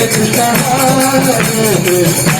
देखता है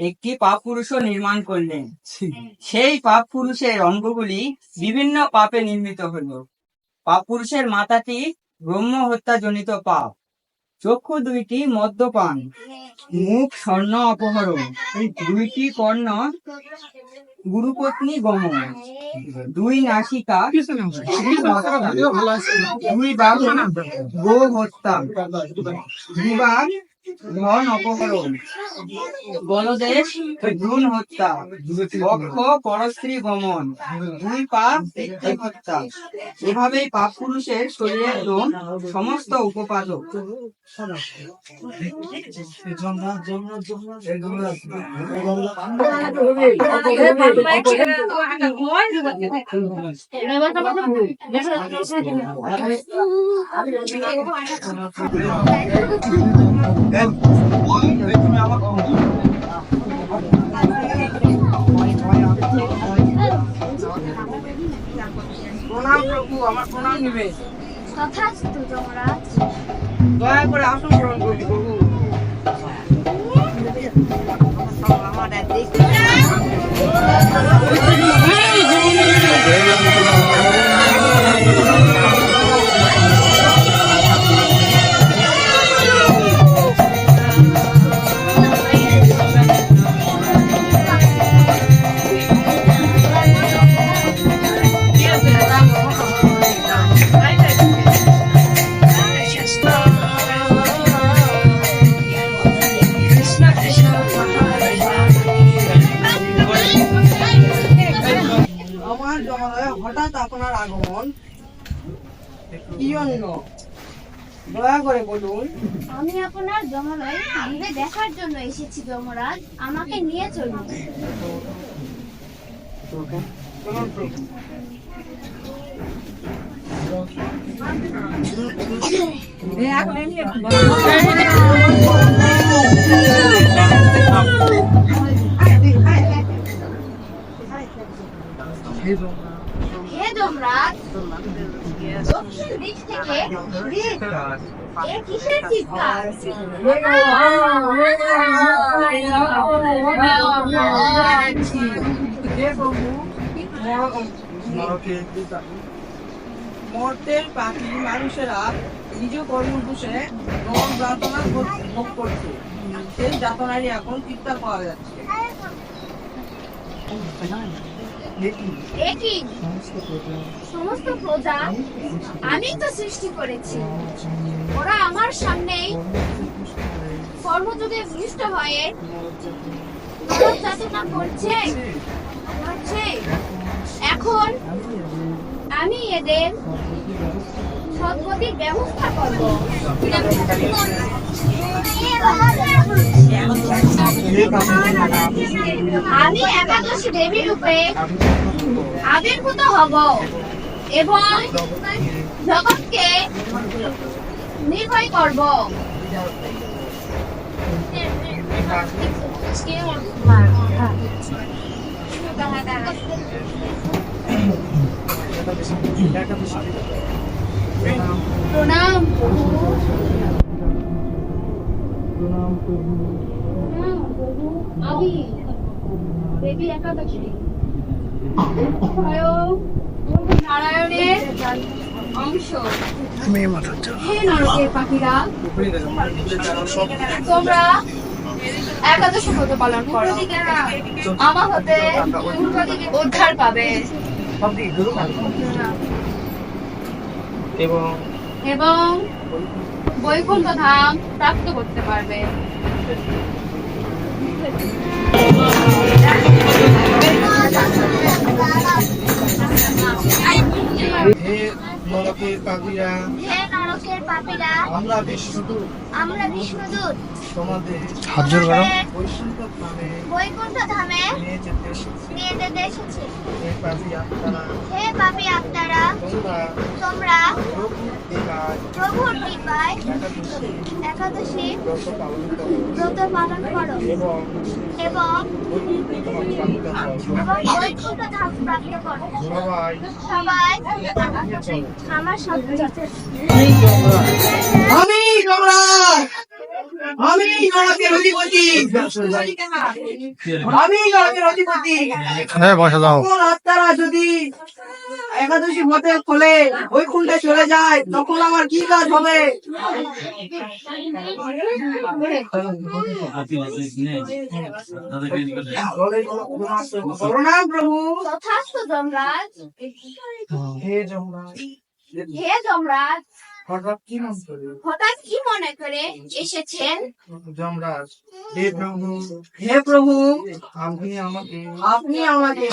একটি পাপ পুরুষও নির্মাণ করলেন। সেই পাপ পুরুষের অঙ্গগুলি বিভিন্ন পাপে নির্মিত হলো। পাপ পুরুষের মাথাটি ব্রহ্ম হত্যা জনিত পাপ। চক্ষু দুইটি মদ্যপান। মুখ স্বর্ণ অপহরণ। দুইটি কর্ণ গুরুপত্নী গমন। দুই নাসিকা দুই বাহু গো হত্যা দুবার ধন অপহরণ। বলদেশ ভ্রূণ হত্যা। বক্ষ পরস্ত্রী গমন। দুই পাপ হত্যা। এভাবেই পাপ পুরুষের শরীরের সমস্ত উপপাদক। দয়া করে আসন গ্রহণ করুন প্রভু আমার জমালয়ে হঠাৎ আপনার আগমন। কি জন্য দয়া করে বলুন। আমি আপনার যমরাজ ঘুরে দেখার জন্য এসেছি যমরাজ। আমাকে নিয়ে চলুন। প্রণাম প্রভু মর্তের পাখি মানুষেরা নিজ কর্ম বসে নর যাতনা ভোগ- করছে। সেই যাতনারই এখন চিৎকার পাওয়া যাচ্ছে। সমস্ত প্রজা আমি তো সৃষ্টি করেছি। ওরা আমার সামনেই কর্মযোগে ভূমিষ্ঠ হয়ে যাতনা করছে। এখন আমি এদের আমি একাদশী দেবী রূপে আবির্ভূত হব এবং জগৎকে নির্ভয় করব। প্রণাম প্রভু প্রণাম। প্রণাম প্রভু। আমি দেবী একাদশী। নারায়ণের অংশ। হে নরকের পাখিরা তোমরা একাদশী ব্রত পালন করো। আমার হতে উদ্ধার পাবে। এবং এবং বৈকুণ্ঠ ধাম প্রাপ্ত করতে পারবে। হে নরকের পাপিরা হে নরকের পাপীরা আমরা বিষ্ণুদূত আমরা বিষ্ণুদূত তোমাদের তোমাদের বৈষ্ণব বৈকুণ্ঠ ধামে নিয়ে যেতে এসেছি। নিয়ে যেতে এসেছি। হে পাপি আত্মারা হে পাপী আত্মারা তোমরা তোমরা প্রভুর কৃপায় একাদশী একাদশী ব্রত পালন করো। এবং বৈকুণ্ঠ ধাম প্রাপ্ত সবাই চলো আমার সাথে। আমি আমি নরকের অধিপতি। আমি নরকের অধিপতি। হ্যাঁ বসা দাও কোন আত্মারা যদি একাদশী মতে খোলে ওই খুনটা চলে যায় তখন আমার কি কাজ হবে? প্রণাম প্রভু। যমরাজ। হে যমরাজ। হে যমরাজ। হঠাৎ কি নাম করে? হঠাৎ কি মনে করে? এসেছেন? যমরাজ হে প্রভু হে প্রভু আপনি আমাকে আপনি আমাকে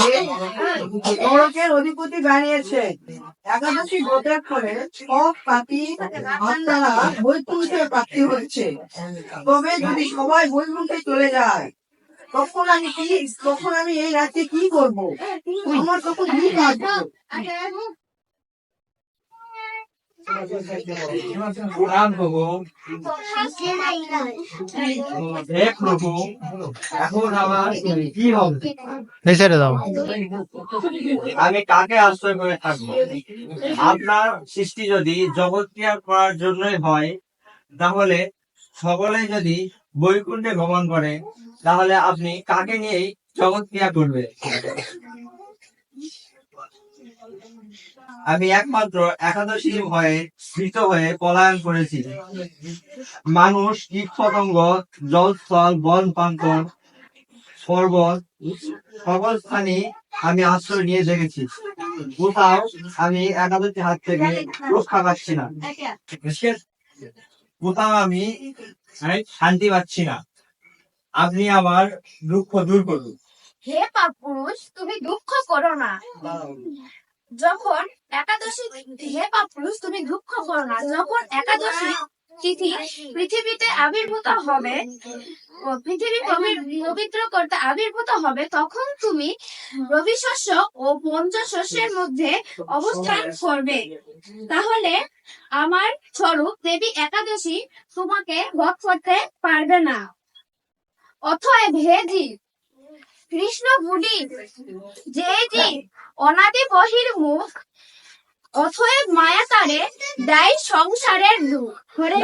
নরকের অধিপতি বানিয়েছেন একাদশী ব্রতের ফলে সব পাপি আত্মারা বৈকুণ্ঠে প্রাপ্তি হচ্ছে। তবে যদি সবাই বৈকুণ্ঠে চলে যায় তখন আমি কি তখন আমি এই রাতে কি করব? আমার তখন কি কাজ? প্রণাম প্রভু হে প্রভু এখন আমার কি হবে? ছেড়ে দাও। আমি কাকে আশ্রয় করে থাকব? আপনার সৃষ্টি যদি জগৎ ক্রিয়া করার জন্যই হয় তাহলে সকলে যদি বৈকুণ্ঠে ভ্রমণ করে তাহলে আপনি কাকে নিয়েই জগৎ ক্রিয়া করবে আমি একমাত্র একাদশী ভয়ে স্মৃত হয়ে পলায়ন করেছি। মানুষ কীট পতঙ্গ জলস্থল বন প্রান্তর, পর্বত, সকল স্থানে আমি আশ্রয় নিয়ে দেখেছি। কোথাও আমি একাদশী হাত থেকে রক্ষা পাচ্ছি না। কোথাও আমি শান্তি পাচ্ছি না। আপনি আমার দুঃখ দূর করুন। হে পাপ পুরুষ তুমি দুঃখ করো না। যখন একাদশী হে পাপ পুরুষ তুমি দুঃখ করো না। যখন একাদশী তিথি পৃথিবীতে আবির্ভূত হবে পৃথিবী পবিত্র করতে আবির্ভূত হবে, তখন তুমি রবি শস্য ও পঞ্চশস্যের মধ্যে অবস্থান করবে। তাহলে আমার স্বরূপ দেবী একাদশী তোমাকে বধ করতে পারবে না। অথয় ভেদি কৃষ্ণ বুডি যে অনাদি বহির মুখ অথয়েব মায়া তারে দেয় সংসারের দুঃখ হরে